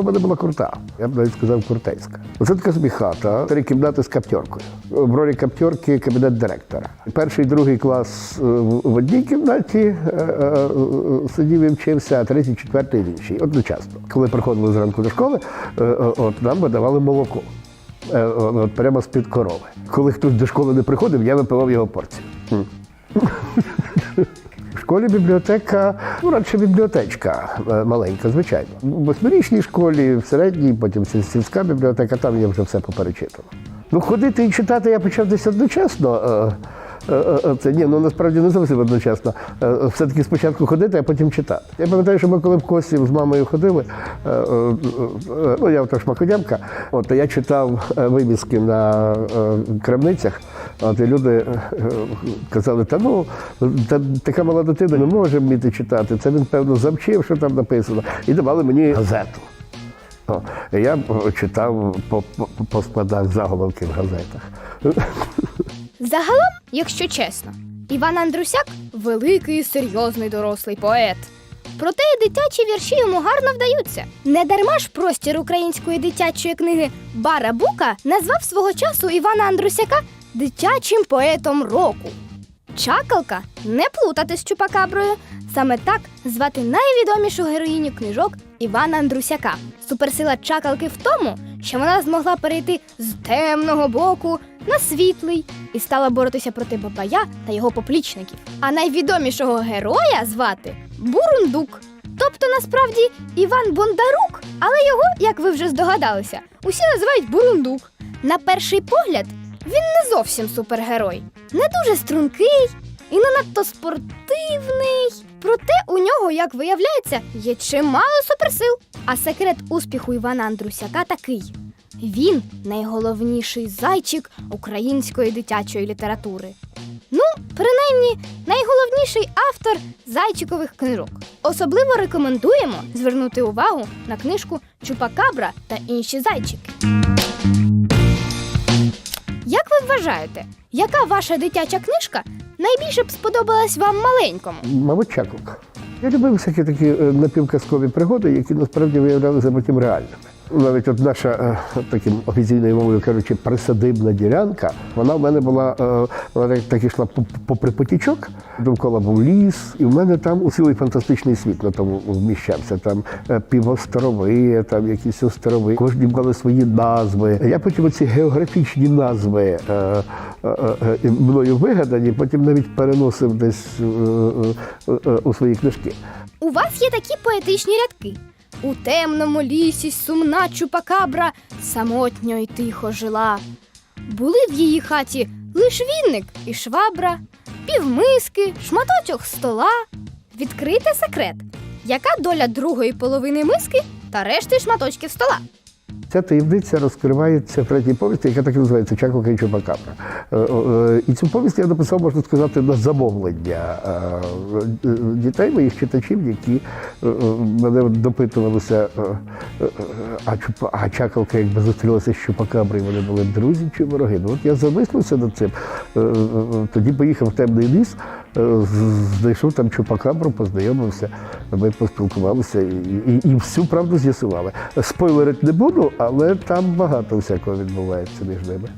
в мене була крута. Я б навіть сказав крутейська. Оце така собі хата, три кімнати з каптеркою. В ролі каптерки кабінет директора. Перший, другий клас е, в одній кімнаті е, е, сидів і вчився, а третій, четвертий в іншій. Одночасно. Коли приходили зранку до школи, от нам видавали молоко. От прямо з-під корови. Коли хтось до школи не приходив, я випивав його порцію. В школі бібліотека, ну радше бібліотечка е, маленька, звичайно. В восьмирічній школі, в середній, потім сільська бібліотека, там я вже все поперечитував. Ну, ходити і читати я почав десь одночасно. Е, е, е, Це ні, ну насправді не зовсім одночасно. Все-таки спочатку ходити, а потім читати. Я пам'ятаю, що ми коли в Косів з мамою ходили, ну я то шмакодямка, от я читав вивіски на крамницях. От і люди казали, та ну та, така мала дитина не може вміти читати. Це він, певно, завчив, що там написано. І давали мені газету. Я читав по, по, по складах заголовки в газетах. Загалом, якщо чесно, Іван Андрусяк великий серйозний дорослий поет. Проте і дитячі вірші йому гарно вдаються. Не дарма ж простір української дитячої книги Бара Бука назвав свого часу Івана Андрусяка дитячим поетом року. Чакалка не плутати з Чупакаброю. Саме так звати найвідомішу героїню книжок Івана Андрусяка. Суперсила чакалки в тому, що вона змогла перейти з темного боку на світлий і стала боротися проти Бабая та його поплічників. А найвідомішого героя звати Бурундук. Тобто насправді Іван Бондарук, але його, як ви вже здогадалися, усі називають Бурундук. На перший погляд, він не зовсім супергерой, не дуже стрункий і не надто спортивний. Проте у нього, як виявляється, є чимало суперсил. А секрет успіху Івана Андрусяка такий: він найголовніший зайчик української дитячої літератури. Ну, принаймні, найголовніший автор зайчикових книжок. Особливо рекомендуємо звернути увагу на книжку Чупакабра та інші зайчики. Як ви вважаєте, яка ваша дитяча книжка найбільше б сподобалась вам маленькому? Мабуть, чаклук. Я любив всякі такі е, напівказкові пригоди, які насправді виявлялися потім реальними. Навіть от наша е, таким офіційною мовою кажучи, присадибна ділянка, вона в мене була, е, вона так- по- попри потічок, довкола був ліс, і в мене там цілий фантастичний світ на тому вміщався. Там е, півострови, там якісь острови, кожні мали свої назви. Я потім оці географічні назви мною вигадані, потім навіть переносив десь у свої книжки. У вас є такі поетичні рядки. У темному лісі сумна чупакабра самотньо й тихо жила. Були в її хаті лиш вінник і швабра, півмиски, шматочок стола. Відкрийте секрет, яка доля другої половини миски та решти шматочків стола. Ця таємниця розкривається в третій повісті, яка так і називається Чаклука і Чупакабра. Е, е, І цю повість я написав, можна сказати, на замовлення е, е, дітей, моїх читачів, які е, е, мене допитувалися, е, е, а, а Чакалка якби зустрілася з Чупакаброю, вони були друзі чи вороги. Ну, от я замислився над цим. Е, е, е, Тоді поїхав в темний ліс, е, знайшов там Чупакабру, познайомився, ми поспілкувалися і, і, і всю правду з'ясували. Спойлерити не буду, але там багато всякого відбувається між ними.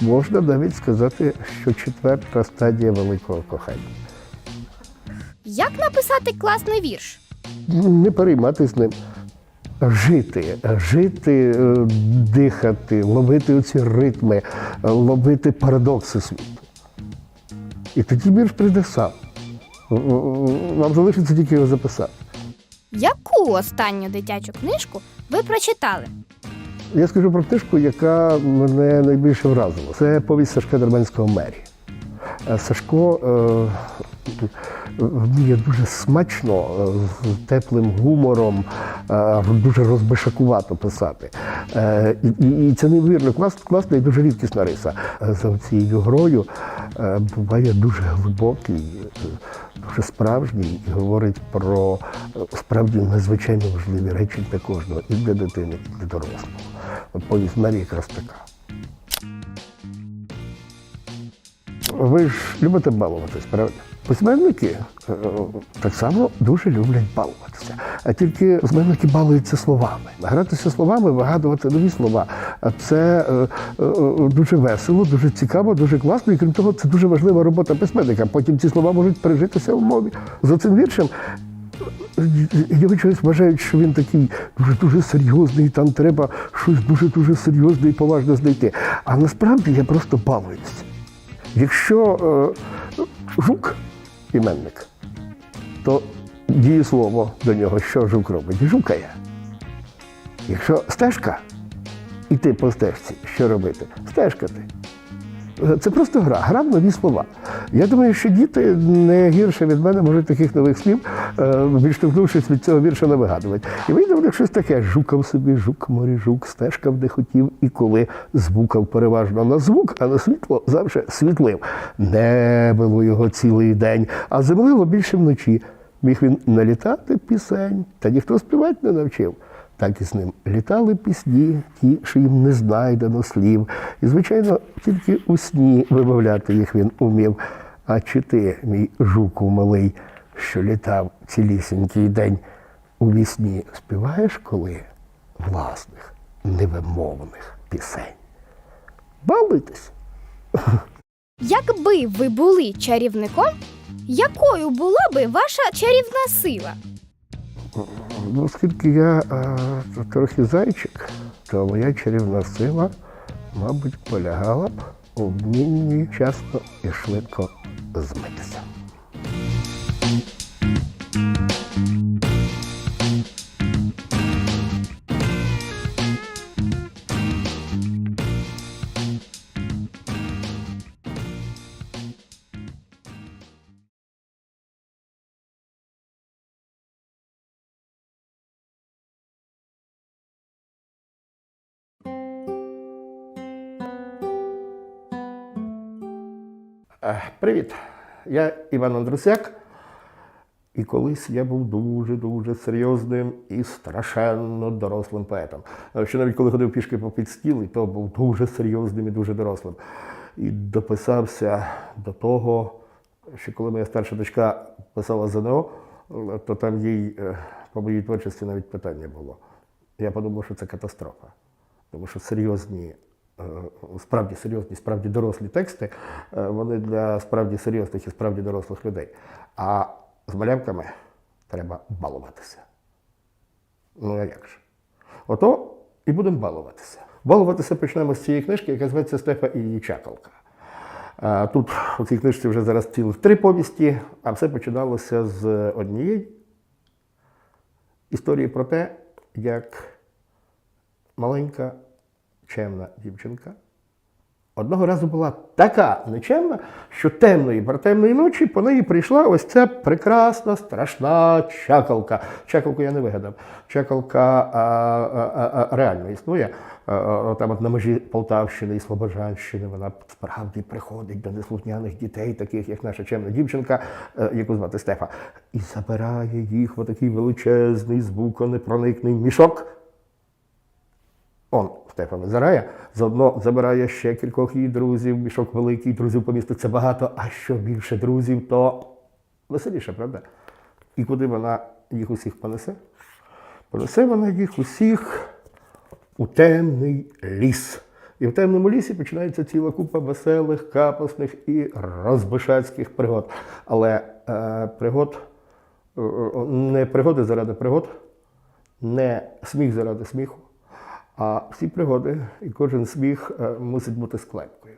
Можна навіть сказати, що четверта стадія великого кохання. Як написати класний вірш? Не перейматися ним. Жити, жити, е, дихати, ловити оці ритми, е, ловити парадокси світу. І тоді вірш прийде сам. Вам залишиться тільки його записати. Яку останню дитячу книжку ви прочитали? Я скажу про книжку, яка мене найбільше вразила. Це повість Сашка Дерманського Мері. Е, Сашко е, вміє дуже смачно, е, з теплим гумором, дуже розбишакувато писати. І, це неймовірно клас, класна і дуже рідкісна риса. За цією грою буває дуже глибокий, дуже справжній і говорить про справді надзвичайно важливі речі для кожного, і для дитини, і для дорослого. От повість Мері якраз така. Ви ж любите балуватись, правда? Письменники е, так само дуже люблять балуватися. а тільки знаменники балуються словами. Гратися словами, вигадувати нові слова. А Це е, е, дуже весело, дуже цікаво, дуже класно. І крім того, це дуже важлива робота письменника. Потім ці слова можуть пережитися в мові. За цим віршем я чогось вважають, що він такий дуже дуже серйозний, там треба щось дуже дуже серйозне і поважне знайти. А насправді я просто балуюсь. Якщо е, жук іменник, то дієслово до нього, що жук робить? Жукає. Якщо стежка, іти по стежці, що робити? Стежкати. Це просто гра, гра в нові слова. Я думаю, що діти не гірше від мене можуть таких нових слів, відштовхнувшись від цього вірша, не вигадувати. І вийде в них щось таке: жукав собі, жук морі, жук, стежкав, де хотів, і коли звукав переважно на звук, а на світло завжди світлив. Не було його цілий день, а землило більше вночі. Міг він налітати пісень, та ніхто співати не навчив. Так і з ним літали пісні, ті, що їм не знайдено слів. І, звичайно, тільки у сні вимовляти їх він умів. А чи ти, мій жуку малий, що літав цілісінький день, у вісні співаєш коли власних невимовних пісень? Балуйтесь! Якби ви були чарівником, якою була би ваша чарівна сила? Ну, оскільки я е, трохи зайчик, то моя чарівна сила, мабуть, полягала б у вмінні часто і швидко змитися. Привіт, я Іван Андрусяк. І колись я був дуже-дуже серйозним і страшенно дорослим поетом. Е, Що навіть коли ходив пішки по підстілі, то був дуже серйозним і дуже дорослим. І дописався до того, що коли моя старша дочка писала ЗНО, е, то там їй е, по моїй творчості навіть питання було. Я подумав, що це катастрофа. Тому що серйозні, справді серйозні, справді дорослі тексти, е, вони для справді серйозних і справді дорослих людей. А з малявками треба балуватися. Ну, а як же? Ото і будемо балуватися. Балуватися почнемо з цієї книжки, яка зветься Стефа і її чакалка. Тут у цій книжці вже зараз цілих три повісті, а все починалося з однієї історії про те, як маленька чемна дівчинка одного разу була така нечемна, що темної партемної ночі по неї прийшла ось ця прекрасна, страшна чакалка. Чакалку я не вигадав. Чакалка а, а, а, реально існує. А, Там от на межі Полтавщини і Слобожанщини вона справді приходить до неслухняних дітей, таких як наша чемна дівчинка, е, яку звати Стефа, і забирає їх в отакий величезний звуконепроникний мішок. Он Стефа визирає, заодно забирає ще кількох її друзів, мішок великий, друзів поміститься багато, а що більше друзів, то веселіше, правда? І куди вона їх усіх понесе? Понесе вона їх усіх у темний ліс. І в темному лісі починається ціла купа веселих, капосних і розбишацьких пригод. Але е, пригод е, е, не пригоди заради пригод, не сміх заради сміху, а всі пригоди і кожен сміх е, мусить бути склепкою.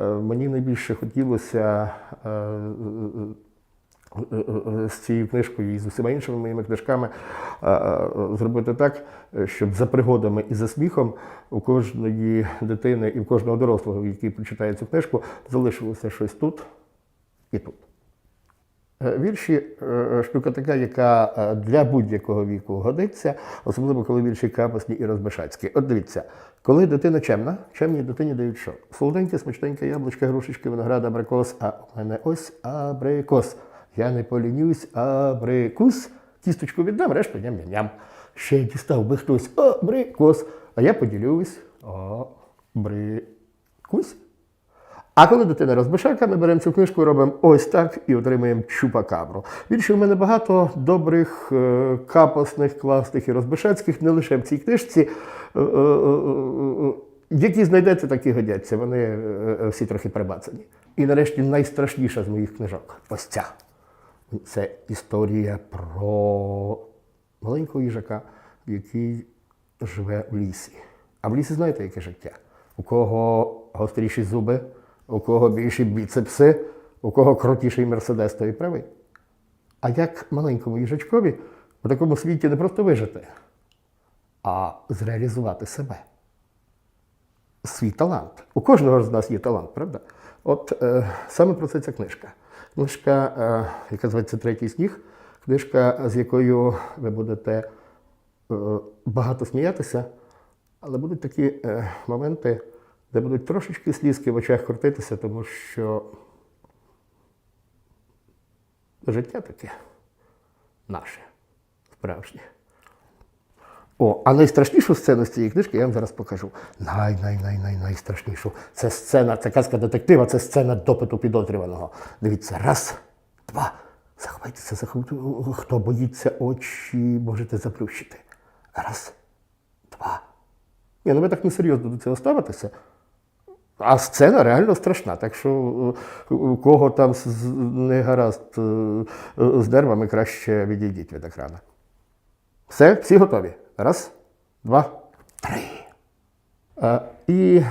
Е, Мені найбільше хотілося е, з цією книжкою і з усіма іншими моїми книжками зробити так, щоб за пригодами і за сміхом у кожної дитини і в кожного дорослого, який прочитає цю книжку, залишилося щось тут і тут. Е, Вірші е, штука така, яка е, для будь-якого віку годиться, особливо коли вірші капосні і розбишацькі. От дивіться, коли дитина чемна, чемній дитині дають що? Солоденьке, смачненьке яблучко, грушечки, виноград, абрикос, а у мене ось абрикос. Я не полінюсь, абрикус. Тісточку віддам, решту ням-ням-ням. Ще дістав би хтось абрикос, а я поділюсь абрикус. А коли дитина розбишака, ми беремо цю книжку робимо ось так і отримуємо чупакабру. Більше в мене багато добрих, е, капосних, класних і розбишацьких, не лише в цій книжці. е, е, Які знайдете, такі годяться. Вони всі трохи прибацані. І нарешті найстрашніша з моїх книжок ось ця. Це історія про маленького їжака, який живе у лісі. А в лісі знаєте, яке життя? У кого гостріші зуби, у кого більші біцепси, у кого крутіший мерседес, той і правий. А як маленькому їжачкові у такому світі не просто вижити, а зреалізувати себе. Свій талант. У кожного з нас є талант, правда? От е, саме про це ця книжка. Книжка, е, яка зветься Третій сніг, книжка, з якою ви будете е, багато сміятися, але будуть такі е, моменти, де будуть трошечки слізки в очах крутитися, тому що життя таке наше, справжнє. О, а найстрашнішу сцену з цієї книжки я вам зараз покажу. Най, най, най, най, найстрашнішу. Це сцена, це казка детектива, це сцена допиту підозрюваного. Дивіться, раз, два. Заховайтеся, заховайте. Хто боїться очі, можете заплющити. Раз, два. Ні, ну ви так несерйозно до цього ставитеся. А сцена реально страшна. Так що е, у кого там не гаразд е, е, з нервами, краще відійдіть від екрана. Все, всі готові. Раз, два, три. А, і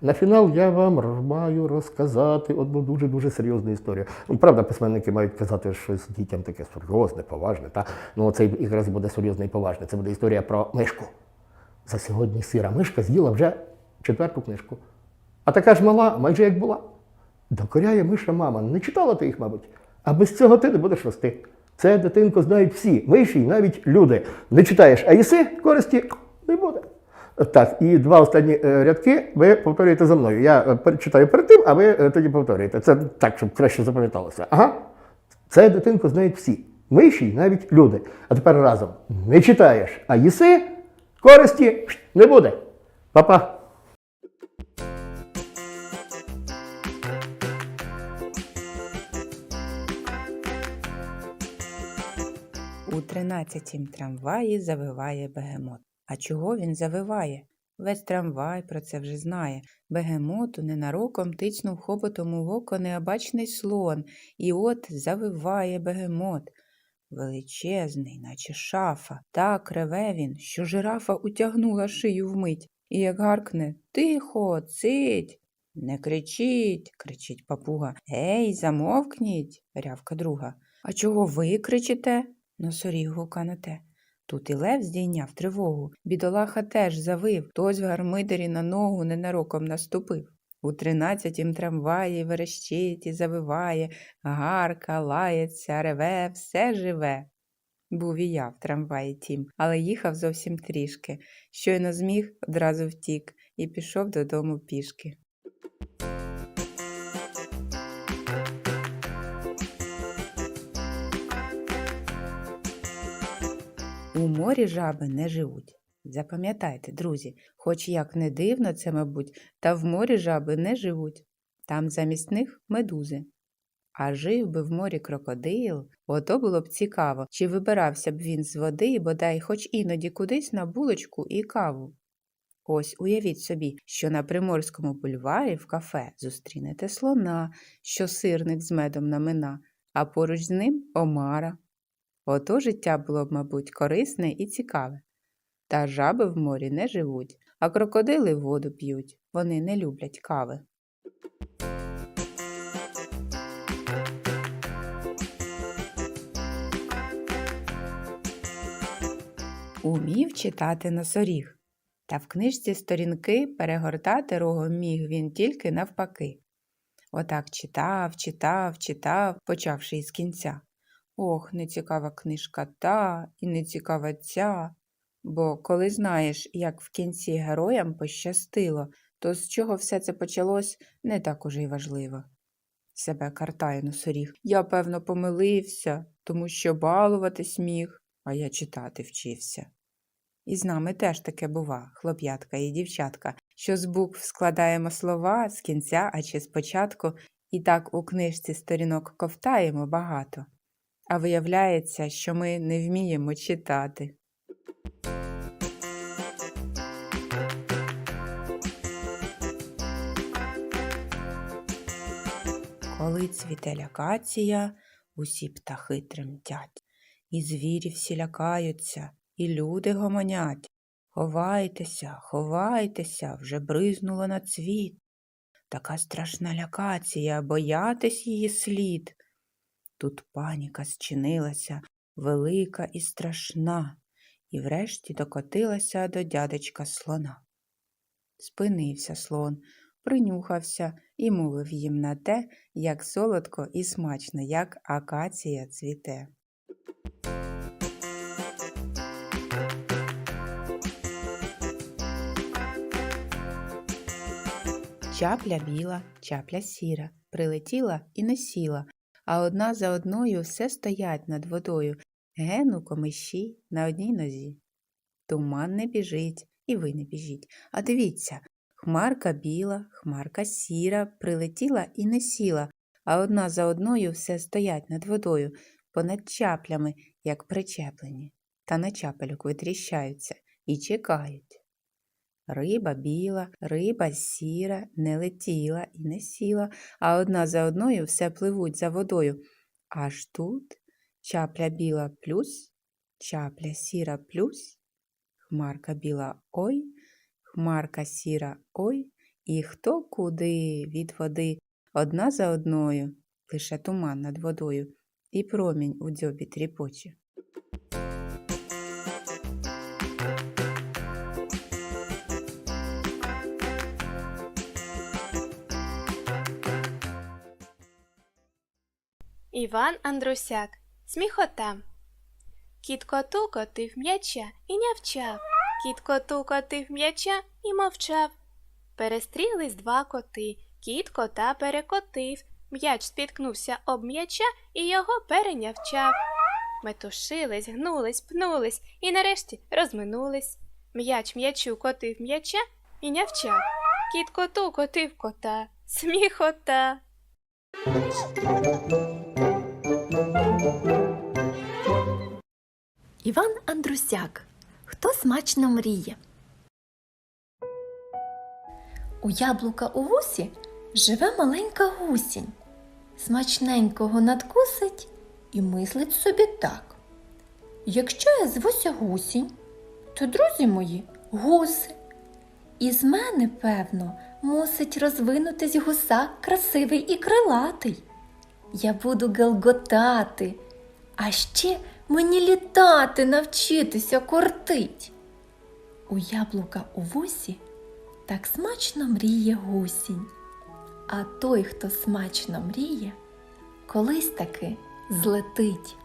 на фінал я вам маю розказати одну дуже-дуже серйозну історію. Ну, правда, письменники мають казати щось дітям таке серйозне, поважне. Та? Ну, це якраз буде серйозне і поважне. Це буде історія про мишку. За сьогодні сіра мишка з'їла вже четверту книжку. А така ж мала, майже як була. Докоряє миша мама. Не читала ти їх, мабуть. А без цього ти не будеш рости. Це, дитинко, знають всі. Миші, і навіть люди. Не читаєш, а їси, користі не буде. Так, і два останні е, рядки ви повторюєте за мною. Я е, перечитаю перед тим, а ви е, тоді повторюєте. Це так, щоб краще запам'яталося. Ага. Це дитинко знають всі. Миші, і навіть люди. А тепер разом. Не читаєш, а їси, користі не буде. Па-па. Тринадцятім трамваї завиває бегемот. А чого він завиває? Весь трамвай про це вже знає. Бегемоту ненароком тицнув хоботом у око необачний слон, і от завиває бегемот. Величезний, наче шафа, так реве він, що жирафа утягнула шию вмить, і як гаркне Тихо, цить. Не кричіть, кричить папуга. Ей, замовкніть, рявка друга. А чого ви кричите? Носоріг гуканете. Тут і лев здійняв тривогу. Бідолаха теж завив, хтось в гармидері на ногу ненароком наступив. У тринадцятім трамваї верещить і завиває, гарка, лається, реве, все живе. Був і я в трамваї тім, але їхав зовсім трішки. Щойно зміг, одразу втік і пішов додому пішки. Морі жаби не живуть. Запам'ятайте, друзі, хоч як не дивно це, мабуть, та в морі жаби не живуть. Там замість них медузи. А жив би в морі крокодил, ото було б цікаво, чи вибирався б він з води, бодай хоч іноді кудись на булочку і каву. Ось уявіть собі, що на Приморському бульварі в кафе зустрінете слона, що сирник з медом намина, а поруч з ним омара. Ото життя було б, мабуть, корисне і цікаве. Та жаби в морі не живуть, а крокодили воду п'ють. Вони не люблять кави. Умів читати носоріг. Та в книжці сторінки перегортати рогом міг він тільки навпаки. Отак читав, читав, читав, почавши із кінця. Ох, нецікава книжка та і нецікава ця. Бо коли знаєш, як в кінці героям пощастило, то з чого все це почалось, не так уже й важливо. Себе картає носоріг. Я, певно, помилився, тому що балуватись міг, а я читати вчився. І з нами теж таке бува, хлоп'ятка і дівчатка. що з букв складаємо слова з кінця, а чи спочатку, і так у книжці сторінок ковтаємо багато. А виявляється, що ми не вміємо читати. Коли цвіте лякація, усі птахи тремтять, і звірі всі лякаються, і люди гомонять. Ховайтеся, ховайтеся, вже бризнуло на цвіт. Така страшна лякація, боятись її слід. Тут паніка зчинилася, велика і страшна, і врешті докотилася до дядечка слона. Спинився слон, принюхався і мовив їм на те, як солодко і смачно, як акація цвіте. Чапля біла, чапля сіра, прилетіла і не сіла, а одна за одною все стоять над водою, ген у комиші на одній нозі. Туман не біжить, і ви не біжіть. А дивіться, хмарка біла, хмарка сіра, прилетіла і не сіла, а одна за одною все стоять над водою, понад чаплями, як причеплені, та на чапельок витріщаються і чекають. Риба біла, риба сіра, не летіла і не сіла, а одна за одною все пливуть за водою. Аж тут чапля біла плюс, чапля сіра плюс, хмарка біла ой, хмарка сіра ой, і хто куди від води, одна за одною, лише туман над водою, і промінь у дзьобі тріпоче. Іван Андрусяк. Сміхота. Кіт коту котив м'яча і нявчав. Кіт коту котив м'яча і мовчав. Перестрілись два коти. Кіт кота перекотив. М'яч спіткнувся об м'яча і його перенявчав. Метушились, гнулись, пнулись і нарешті розминулись. М'яч м'ячу котив м'яча і нявчав. Кіт коту котив кота. Сміхота. Іван Андрусяк. Хто смачно мріє? У яблука у вусі живе маленька гусінь. Смачненького надкусить і мислить собі так. Якщо я звуся гусінь, то друзі мої гуси. І з мене, певно, мусить розвинутись гуса красивий і крилатий. Я буду гелготати, а ще мені літати навчитися кортить. У яблука у вусі так смачно мріє гусінь. А той, хто смачно мріє, колись таки злетить.